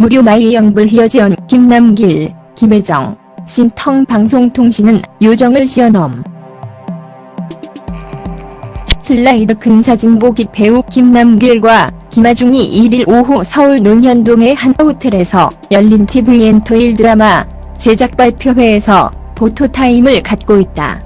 무료 마이 영불 희어지연 김남길, 김혜정, 신텅 방송통신은 요정을 시어넘. 슬라이더 근사진 보기 배우 김남길과 김아중이 1일 오후 서울 논현동의 한 호텔에서 열린 TVN 토일 드라마 제작 발표회에서 포토타임을 갖고 있다.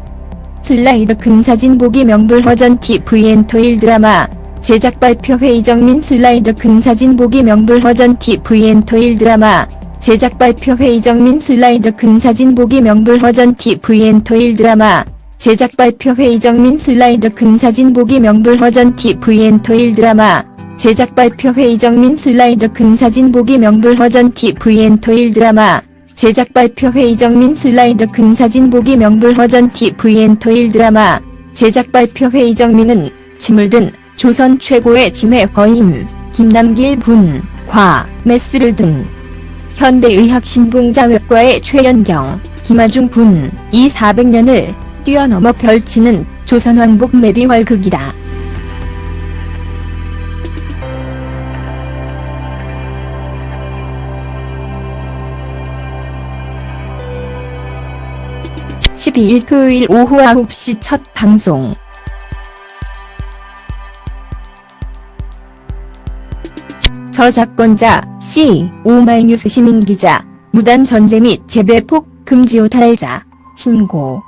슬라이더 근사진 보기 명불 허전 TVN 토일 드라마 제작 발표회 이정민 슬라이더 근사진 보기 명불 허전 TVN 토일 드라마. 제작 발표회 이정민 슬라이더 근사진 보기 명불 허전 TVN 토일 드라마. 제작 발표회 이정민 슬라이더 근사진 보기 명불 허전 TVN 토일 드라마. 제작 발표회 이정민 슬라이더 근사진 보기 명불 허전 TVN 토일 드라마. 제작 발표회 이정민 슬라이더 근사진 보기 명불 허전 TVN 토일 드라마. 제작 발표회 이정민은 침을 든 조선 최고의 치매 거인 김남길 분, 과, 메스를 든 현대의학 신봉자외과의 최연경, 김아중 분, 이 400년을 뛰어넘어 펼치는 조선왕복 메디월극이다. (12일) 토요일 오후 9시 첫 방송 저작권자 C 오마이뉴스 시민기자 무단 전제 및 재배폭 금지 오탈자 신고